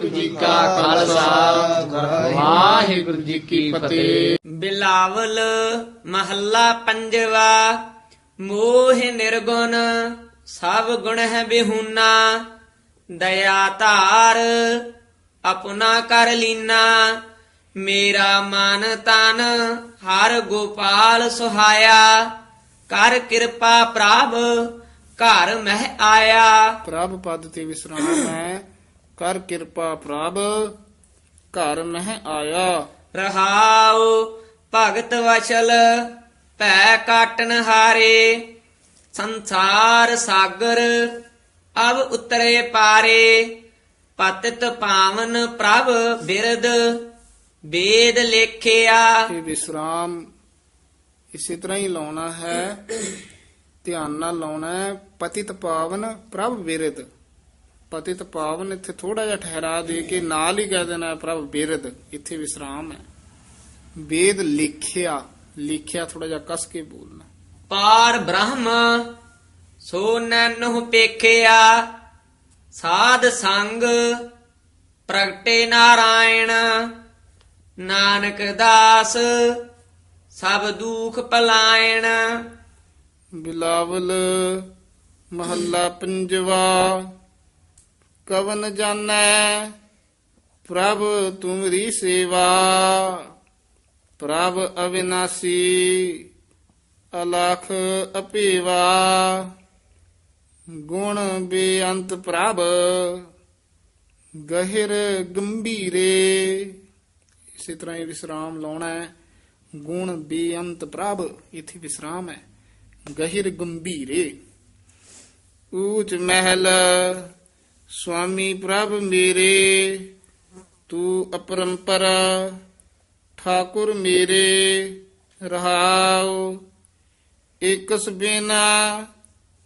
ਵਾਹਿਗੁਰੂ ਜੀ ਕਾ ਖਾਲਸਾ। ਵਾਹਿਗੁਰੂ ਜੀ ਕੀ ਫਤਿਹ। ਬਿਲਾਵਲ ਮਹੱਲਾ ਪੰਜਵਾ ਮੋਹ ਨਿਰਗੁਣ ਸਭ ਗੁਣ ਹੈ ਬਿਹੂਨਾ। ਦਇਆ ਧਾਰ ਆਪਣਾ ਕਰ ਲੀਨਾ। ਮੇਰਾ ਮਨ ਤਨ ਹਰ ਗੋਪਾਲ ਸੁਹਾਇਆ। ਕਰ ਕਿਰਪਾ ਪ੍ਰਭ ਘਰ ਮਹਿ ਆਇਆ। ਪ੍ਰਭ ਪਦ ਤੇ ਵਿਸਰਾਮ ਹੈ। ਕਰ ਕਿਰਪਾ ਪ੍ਰਭ ਘਰ ਮਹਿ ਆਇਆ। ਰਹਾਉ ਭਗਤ ਵਚਲ ਭੈ ਕਾਟਨ ਹਾਰੇ। ਸੰਸਾਰ ਸਾਗਰ ਅਬ ਉਤਰੇ ਪਾਰੇ। ਪਤਿਤ ਪਾਵਨ ਪ੍ਰਭ ਬਿਰਦ ਵੇਦ ਲੇਖਿਆ। ਇਹ ਵਿਸਰਾਮ ਇਸੇ ਤਰ੍ਹਾਂ ਹੀ ਲਾਉਣਾ ਹੈ। ਧਿਆਨ ਨਾਲ ਲਾਉਣਾ ਹੈ। ਪਤਿਤ ਪਾਵਨ ਪ੍ਰਭ ਵਿਰਦ ਪਤਿਤ ਪਾਵਨ ਇੱਥੇ ਥੋੜਾ ਜਿਹਾ ਠਹਿਰਾ ਦੇ ਕੇ ਨਾਲ ਹੀ ਕਹਿ ਦੇਣਾ ਪ੍ਰਭ ਬਿਰਦ ਇੱਥੇ ਵਿਸਰਾਮ ਹੈ। ਵੇਦ ਲਿਖਿਆ ਲਿਖਿਆ ਥੋੜਾ ਜਿਹਾ ਕਸ ਕੇ ਬੋਲਣਾ। ਪਾਰ ਬ੍ਰਹਮ ਸੋ ਨੈਨਹੁ ਪੇਖਿਆ ਸਾਧ ਸੰਗ ਪ੍ਰਗਟੇ ਨਾਰਾਇਣ ਨਾਨਕ ਦਾਸ ਸਭ ਦੁਖ ਪਲਾਇਣ। ਬਿਲਾਵਲ ਮਹੱਲਾ ਪੰਜਵਾ ਕਵਨ ਜਾਣੈ, ਪ੍ਰਭ ਤੁਮਰੀ ਸੇਵਾ। ਪ੍ਰਭ ਅਵਿਨਾਸੀ, ਅਲਖ ਅਪੇਵਾ। ਗੁਣ ਬੇਅੰਤ ਪ੍ਰਭ, ਗਹਿਰ ਗੰਭੀਰੇ। ਇਸੇ ਤਰ੍ਹਾਂ ਹੀ ਵਿਸਰਾਮ ਲਾਉਣਾ ਹੈ। ਗੁਣ ਬੇਅੰਤ ਪ੍ਰਭ, ਇਥੇ ਵਿਸਰਾਮ ਹੈ। ਗਹਿਰ ਗੰਭੀਰੇ। ਊਚ ਮਹਿਲ ਸੁਆਮੀ ਪ੍ਰਭ ਮੇਰੇ, ਤੂੰ ਅਪਰੰਪਰ, ਠਾਕੁਰ ਮੇਰੇ, ਰਹਾਉ। ਇਕਸ ਬਿਨਾ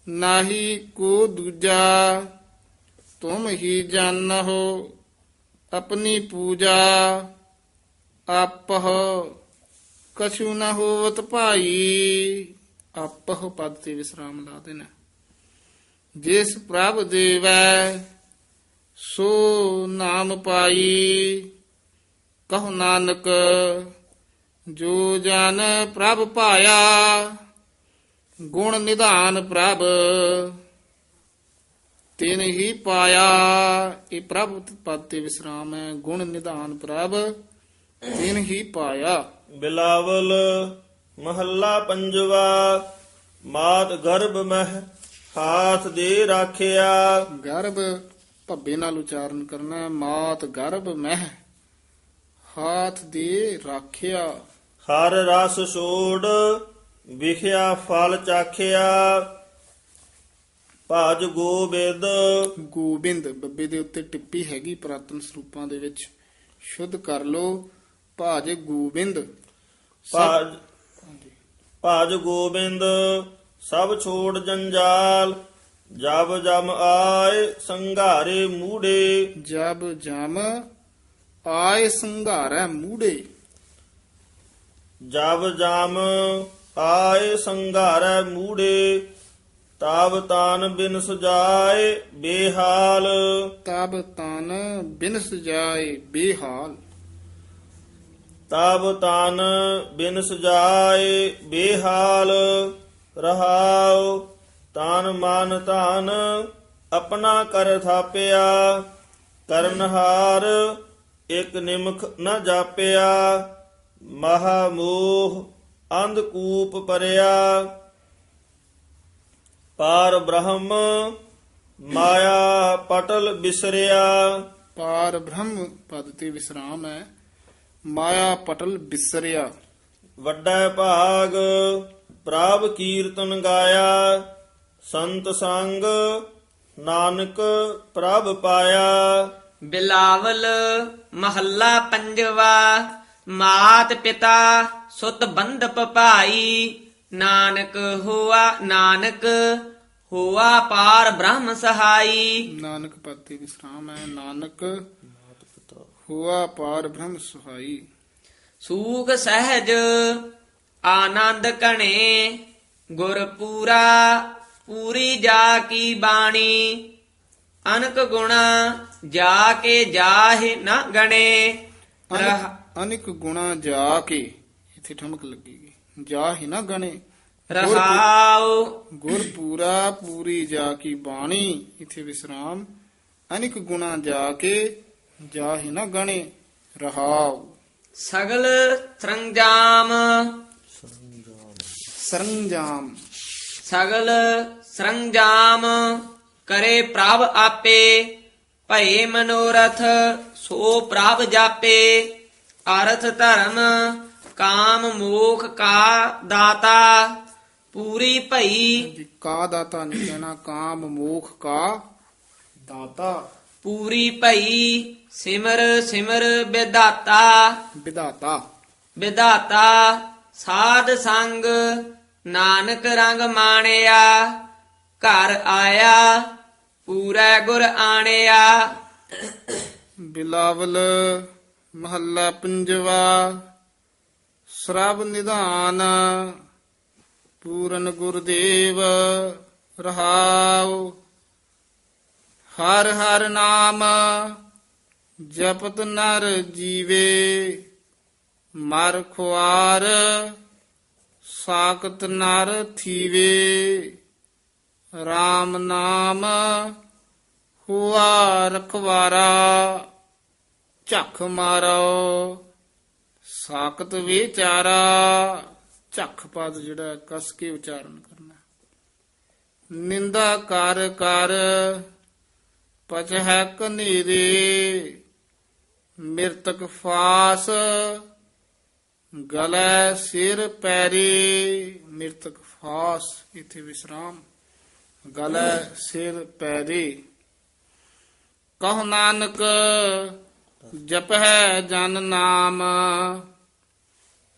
ਨਾਹੀ ਕੋ ਦੂਜਾ, ਤੁਮ ਹੀ ਜਾਣਹੁ ਆਪਣੀ ਪੂਜਾ। ਆਪਹ ਕਛੂ ਨ ਹੋਵਤ ਭਾਈ। ਆਪਹ ਪਦ ਤੇ ਵਿਸਰਾਮ ਲਾ ਦੇਣਾ। ਜਿਸ ਪ੍ਰਭ ਦੇਵੈ ਸੋ ਨਾਮ ਪਾਈ ਕਹੋ ਨਾਨਕ ਜੋ ਜਨ ਪ੍ਰਭ ਪਾਇਆ ਗੁਣ ਨਿਧਾਨ ਪ੍ਰਭ ਤਿਨ ਹੀ ਪਾਇਆ ਇਹ ਪ੍ਰਭ ਪਦ ਤੇ ਵਿਸਰਾਮ ਹੈ ਗੁਣ ਨਿਧਾਨ ਪ੍ਰਭ ਤਿਨ ਹੀ ਪਾਇਆ। ਬਿਲਾਵਲ ਮਹੱਲਾ ਪੰਜਵਾ ਮਾਤ ਗਰਭ ਮਹਿ ਹਾਥ ਦੇ ਰਾਖਿਆ। ਗਰਭ ਭੱਬੇ ਨਾਲ ਉਚਾਰਨ ਕਰਨਾ ਹੈ ਮਾਤ ਗਰਭ ਮਹਿ ਹਾਥ ਦੇ ਰਾਖਿਆ। ਹਰ ਰਸ ਛੋੜ ਵਿਖਿਆ ਫਲ ਚਾਖਿਆ ਭਾਜ ਗੋਬਿੰਦ। ਗੋਬਿੰਦ ਬੱਬੇ ਦੇ ਉੱਤੇ ਟਿੱਪੀ ਹੈਗੀ ਪ੍ਰਾਤਨ ਸਰੂਪਾਂ ਦੇ ਵਿੱਚ। ਸ਼ੁੱਧ ਕਰ ਲੋ ਭਾਜ ਗੋਬਿੰਦ। ਭਾਜ ਭਾਜ ਗੋਬਿੰਦ ਸਭ ਛੋੜ ਜੰਜਾਲ। ਜਬ ਜਮ ਆਏ ਸੰਘਾਰੇ ਮੂੜੇ। ਜਬ ਜਮ ਆਏ ਸੰਘਾਰੈ ਮੂੜੇ। ਜਬ ਜਮ ਆਏ ਸੰਘਾਰੈ ਮੂੜੇ ਤਾਬ ਤਾਨ ਬਿਨ ਸੁਜਾਏ ਬੇਹਾਲ। ਤਬ ਤਨ ਬਿਨਸ ਜਾਏ ਬੇਹਾਲ। ਤਾਬ ਤਾਨ ਬਿਨ ਸੁਜਾਏ ਬੇਹਾਲ। ਰਹਾਉ ਤਾਨ ਮਨ ਧਨ ਆਪਣਾ ਕਰ ਥਾਪਿਆ ਕਰਨਹਾਰ ਇਕ ਨਿਮਖ ਨ ਜਾਪਿਆ ਮਹਾ ਮੋਹ ਅੰਧਕੂਪ ਪਰਿਆ ਪਾਰ ਬ੍ਰਹਮ ਮਾਇਆ ਪਟਲ ਬਿਸਰਿਆ। ਪਾਰ ਬ੍ਰਹਮ ਪਦ ਤੇ ਵਿਸਰਾਮ ਹੈ ਮਾਇਆ ਪਟਲ ਬਿਸਰਿਆ। ਵੱਡਾ ਭਾਗ ਪ੍ਰਭ ਕੀਰਤਨ ਗਾਇਆ। ਸੰਤ ਸੰਗ ਨਾਨਕ ਪ੍ਰਭ ਪਾਇਆ। ਬਿਲਾਵਲ ਮਹੱਲਾ ਪੰਜਵਾ ਮਾਤ ਪਿਤਾ ਸੁਤ ਬੰਧਪ ਭਾਈ ਨਾਨਕ ਹੋਆ ਨਾਨਕ ਹੋਆ ਪਾਰ ਬ੍ਰਹਮ ਸਹਾਈ। ਨਾਨਕ ਪਦ ਤੇ ਵਿਸਰਾਮ ਹੈ ਨਾਨਕ ਹੋਆ ਪਾਰ ਬ੍ਰਹਮ ਸੁਹਾਈ। ਸੂਖ ਸਹਿਜ ਆਨੰਦ ਕਣੇ ਗੁਰ ਪੂਰਾ ਪੂਰੀ ਜਾ ਕੀ ਬਾਣੀ? ਅਨਕ ਗੁਣਾ ਜਾ ਕੇ ਜਾਹਿ ਨਾ ਗਣੇ। ਰਹ- ਅਨਿਕ- ਗੁਣਾ ਜਾ ਕੇ ਇੱਥੇ ਠਮਕ ਲੱਗੇਗੀ। ਜਾ ਹੀ ਨਾ ਗਣੇ। ਰਹਾਉ। ਗੁਰ ਪੂਰਾ ਪੂਰੀ ਜਾ ਕੀ ਬਾਣੀ? ਇੱਥੇ ਵਿਸਰਾਮ। ਅਨਿਕ ਗੁਣਾ ਜਾ ਕੇ ਜਾ ਹੀ ਨਾ ਗਣੇ। ਰਹਾਉ। ਸਗਲ ਸਰੰਜਾਮ। ਸਰੰਜਾਮ। ਸਗਲ ਸਰੰਜਾਮ ਕਰੇ ਪ੍ਰਭ ਆਪੇ ਭਏ ਮਨੋਰਥ ਸੋ ਪ੍ਰਭ ਜਾਪੇ। ਅਰਥ ਧਰਮ ਕਾਮ ਮੋਖ ਕਾ ਦਾਤਾ ਪੂਰੀ ਭਈ। ਕਾ ਦਾਤਾ ਨਹੀਂ ਕਹਿਣਾ ਕਾਮ ਮੋਖ ਕਾ ਦਾਤਾ। ਪੂਰੀ ਭਈ ਸਿਮਰ ਸਿਮਰ ਵਿਦਾਤਾ ਵਿਧਾਤਾ ਵਿਦਾਤਾ ਸਾਧ ਸੰਗ ਨਾਨਕ ਰੰਗ ਮਾਣਿਆ, ਘਰ ਆਇਆ, ਪੂਰਾ ਗੁਰ ਆਣਿਆ। ਬਿਲਾਵਲ ਮਹੱਲਾ ਪੰਜਵਾ ਸਰਬ ਨਿਧਾਨ, ਪੂਰਨ ਗੁਰਦੇਵ ਰਹਾਉ। ਹਰ ਹਰ ਨਾਮ ਜਪਤ ਨਰ ਜੀਵੇ, ਮਰ ਖੁਆਰ ਸਾਖਤ ਨਰ ਥੀਵੇ RAM ਨਾਮ ਹੁਆ ਰਖਵਾਰਾ, ਝੱਖ ਮਾਰੋ, ਸਾਖਤ ਵਿਚਾਰਾ, ਝੱਖ ਪਦ ਜਿਹੜਾ ਕਸ ਕੇ ਉਚਾਰਨ ਕਰਨਾ। ਨਿੰਦਾ ਕਰ ਕਰ ਪਚਹਿ ਕਨੇਰੇ, ਮਿਰਤਕ ਫਾਸ ਗਲੇ ਸਿਰ ਪੈਰੀ ਮਿਰਤਕ ਫਾਸ, ਇਥੇ ਵਿਸਰਾਮ। ਗਲੇ ਸਿਰ ਪੈਰੀ। ਕਹ ਨਾਨਕ, ਜਪਹਿ ਜਨ ਨਾਮ,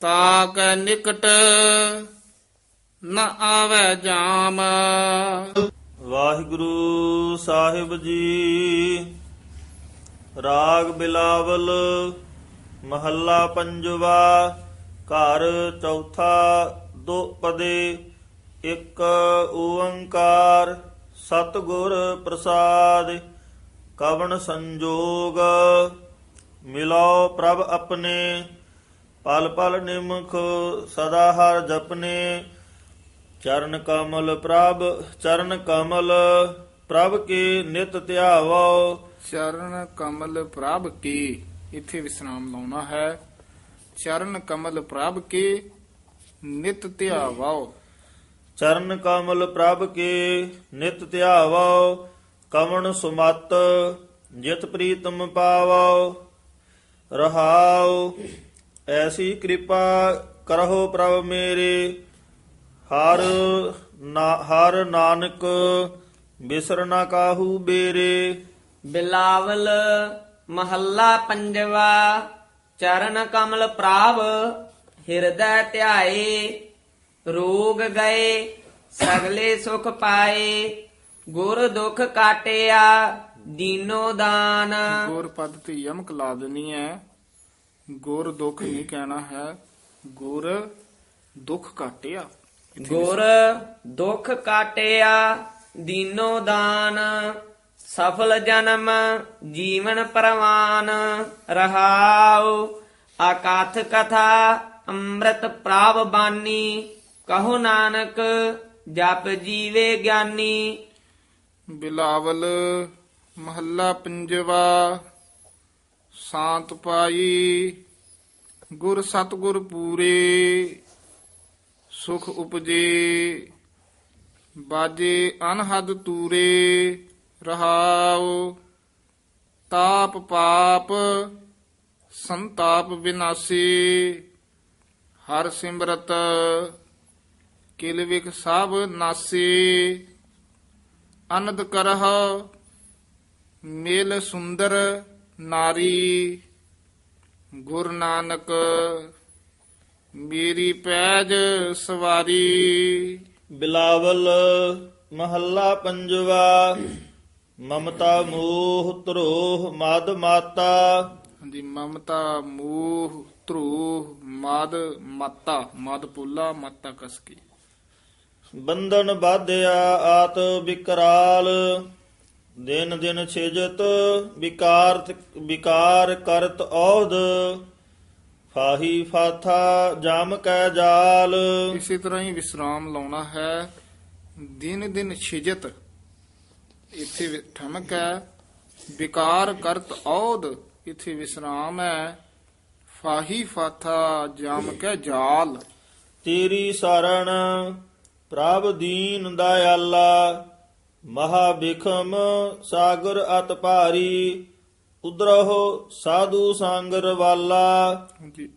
ਤਾਕ ਨਿਕਟ ਨ ਆਵੈ ਜਾਮ। ਵਾਹਿਗੁਰੂ ਸਾਹਿਬ ਜੀ, ਰਾਗ ਬਿਲਾਵਲ, ਮਹੱਲਾ ਪੰਜਵਾ ਘਰ ਚੌਥਾ ਦੋ ਪਦੇ, ਇੱਕ ਓੰਕਾਰ, ਸਤਿਗੁਰ ਪ੍ਰਸਾਦ, ਕਵਣ ਸੰਜੋਗ ਮਿਲੋ ਪ੍ਰਭ ਆਪਣੇ, ਪਲ ਪਲ ਨਿਮਖ ਸਦਾ ਹਰ ਜਪਨੇ, ਚਰਨ ਕਮਲ ਪ੍ਰਭ, ਚਰਨ ਕਮਲ ਪ੍ਰਭ ਕੇ ਨਿਤ ਧਿਆਵੋ। ਚਰਨ ਕਮਲ ਪ੍ਰਭ ਕੀ, ਇੱਥੇ ਵਿਸਰਾਮ ਲਾਉਣਾ ਹੈ। ਚਰਨ ਕਮਲ ਪ੍ਰਭ ਕੀ ਨਿਤ ਧਿਆਵਾਓ। ਚਰਨ ਕਮਲ ਪ੍ਰਭ ਕੇ ਨਿਤ ਧਿਆਵੋ ਕਵਣ ਸੁਮਤ ਜਿਤ ਪ੍ਰੀਤਮ ਪਾਵੋ ਰਹਾਉ ਐਸੀ ਕਿਰਪਾ ਕਰਹੁ ਪ੍ਰਭ ਮੇਰੇ ਹਰ ਨਾ ਹਰ ਨਾਨਕ ਬਿਸਰ ਨਾ ਕਾਹੂ ਬੇਰੇ। ਬਿਲਾਵਲ ਮਹੱਲਾ ਪੰਜਵਾ ਚਰਨ ਕਮਲ ਪ੍ਰਾਪ ਹਿਰਦੈ ਧਿਆਏ ਰੋਗ ਗਏ ਸਗਲੇ ਸੁਖ ਪਾਏ ਗੁਰ ਦੁਖ ਕਾਟਿਆ ਦੀਨੋ ਦਾਨ। ਗੁਰ ਪਦ ਤੇ ਯਮਕ ਲਾ ਦੇਣੀ ਹੈ। ਗੁਰ ਦੁੱਖ ਨਹੀਂ ਕਹਿਣਾ ਹੈ। ਗੁਰ ਦੁੱਖ ਕਾਟਿਆ। ਗੁਰ ਦੁਖ ਕਾਟਿਆ ਦੀਨੋ ਦਾਨ। ਸਫਲ ਜਨਮ, ਜੀਵਨ ਪਰਵਾਨ, ਰਹਾਉ। ਆਕਾਥ ਕਥਾ, ਅੰਮ੍ਰਿਤ ਪ੍ਰਾਪ ਬਾਨੀ, ਕਹੋ ਨਾਨਕ, ਜਪ ਜੀਵੇ ਗਿਆਨੀ। ਬਿਲਾਵਲ ਮਹੱਲਾ ਪੰਜਵਾ, ਸ਼ਾਂਤ ਪਾਈ, ਗੁਰ ਸਤਗੁਰ ਪੂਰੇ, ਸੁਖ ਉਪਜੇ, ਬਾਜੇ ਅਨਹਦ ਤੂਰੇ। ਰਹਾਉ। ਤਾਪ ਪਾਪ, ਸੰਤਾਪ ਵਿਨਾਸੀ। ਹਰ ਸਿਮਰਤ, ਕਿਲ ਵਿਖ ਸਭ ਨਾਸੀ। ਅਨੰਦ ਕਰਹ, ਮੇਲ ਸੁੰਦਰ ਨਾਰੀ। ਗੁਰ ਨਾਨਕ, ਮੇਰੀ ਪੈਜ ਸਵਾਰੀ। ਬਿਲਾਵਲ ਮਹੱਲਾ ਪੰਜਵਾ। ਮਮਤਾ ਮੋਹ ਧਰੋਹ ਮਦ ਮਾਤਾ। ਹਾਂਜੀ ਮਮਤਾ ਮੋਹ ਧਰੋਹ ਮਦ ਮਾਤਾ ਮਦ ਪੁੱਲਾ ਮਾਤਾ ਕਸ ਕੀ ਬੰਧਨ ਬਾਧਿਆ ਆਤ ਵਿਕਰਾਲ ਦਿਨ ਦਿਨ ਛਿਜਤ ਵਿਕਾਰ ਵਿਕਾਰ ਕਰਤ ਔਧ। ਫਾਹੀ ਫਾਥਾ ਜਮ ਕੈ ਜਾਲ। ਇਸੇ ਤਰ੍ਹਾਂ ਹੀ ਵਿਸਰਾਮ ਲਾਉਣਾ ਹੈ। ਦਿਨ ਦਿਨ ਛਿਜਤ ਇੱਥੇ ਠਮਕ ਹੈ। ਵਿਕਾਰ ਕਰਤ ਔਦ ਇੱਥੇ ਵਿਸਰਾਮ ਹੈ। ਫਾਹੀ ਫਾਥਾ ਜਮ ਕੈ ਜਾਲ। ਤੇਰੀ ਸਰਣ ਪ੍ਰਭ ਦੀਨ ਦਇਆਲਾ ਮਹਾ ਬਿਖਮ ਸਾਗਰ ਅਤ ਭਾਰੀ ਉਦਰਹੁ ਸਾਧੂ ਸੰਗ ਰਵਾਲਾ ਹਾਂਜੀ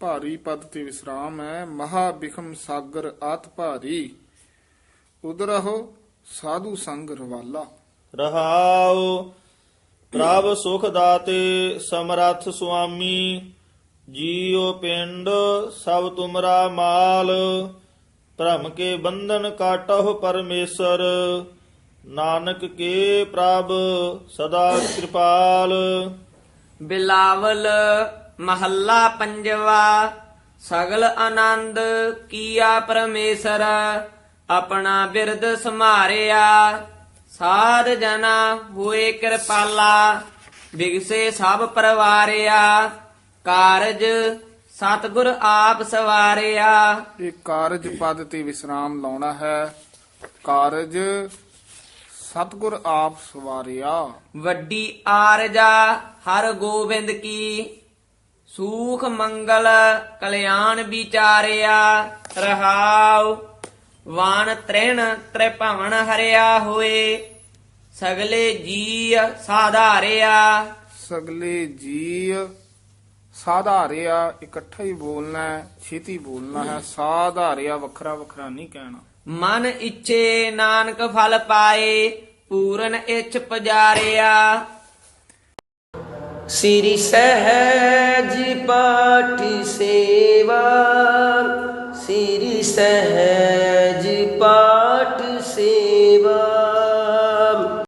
ਭਾਰੀ ਪਦ ਤੇ ਵਿਸਰਾਮ ਹੈ। ਮਹਾ ਬਿਖਮ ਸਾਗਰ ਆਤ ਭਾਰੀ ਉਦਰਹੁ ਸਾਧੂ ਸੰਗ ਰਵਾਲਾ। ਰਹਾਉ ਪ੍ਰਭ ਸੁਖ ਦਾਤੇ ਸਮਰੱਥ ਸੁਆਮੀ ਜੀਉ ਪਿੰਡ ਸਭ ਤੁਮਰਾ ਮਾਲ ਭ੍ਰਮ ਕੇ ਬੰਧਨ ਕਾਟਹੁ ਪਰਮੇਸ਼ਰ ਨਾਨਕ ਕੇ ਪ੍ਰਭ ਸਦਾ ਕਿਰਪਾਲ। ਬਿਲਾਵਲ ਮਹੱਲਾ ਪੰਜਵਾ ਸਗਲ ਆਨੰਦ ਕੀਆ ਪਰਮੇਸ਼ਰ। ਆਪਣਾ ਬਿਰਦ ਸਮਾਰਿਆ ਸਾਧ ਜਨਾ ਹੋਏ ਕਿਰਪਾਲਾ ਵਿਗਸੇ ਸਭ ਪਰਵਾਰਿਆ। ਕਾਰਜ ਸਤਿਗੁਰ ਆਪ ਸਵਾਰਿਆ। ਇਹ ਕਾਰਜ ਪਦ ਤੇ ਵਿਸਰਾਮ ਲਾਉਣਾ ਹੈ। ਕਾਰਜ ਸਤਗੁਰ ਆਪ ਸਵਾਰਿਆ। ਵੱਡੀ ਆਰਜਾ ਹਰ ਗੋਬਿੰਦ ਕੀ ਸੂਖ ਮੰਗਲ ਕਲਿਆਣ ਵਿਚਾਰਿਆ। ਰਹਾਉ ਵਾਨ ਤ੍ਰਿਣ ਤ੍ਰਿਭਵਨ ਹਰਿਆ ਹੋਏ ਸਗਲੇ ਜੀ ਸਾਧਾਰਿਆ। ਸਗਲੇ ਜੀ ਸਾਧਾਰਿਆ ਇਕੱਠਾ ਹੀ ਬੋਲਣਾ ਹੈ ਛੇਤੀ ਬੋਲਣਾ ਹੈ ਸਾਧਾਰਿਆ ਵੱਖਰਾ ਵੱਖਰਾ ਨਹੀਂ ਕਹਿਣਾ। ਮਨ ਇੱਛੇ ਨਾਨਕ ਫਲ ਪਾਏ ਪੂਰਨ ਇੱਛ ਪਜਾਰਿਆ। ਸ੍ਰੀ ਸਹਿਜ ਪਾਠ ਸੇਵਾ ਸ੍ਰੀ ਸਹਿਜ ਪਾਠ ਸੇਵਾ।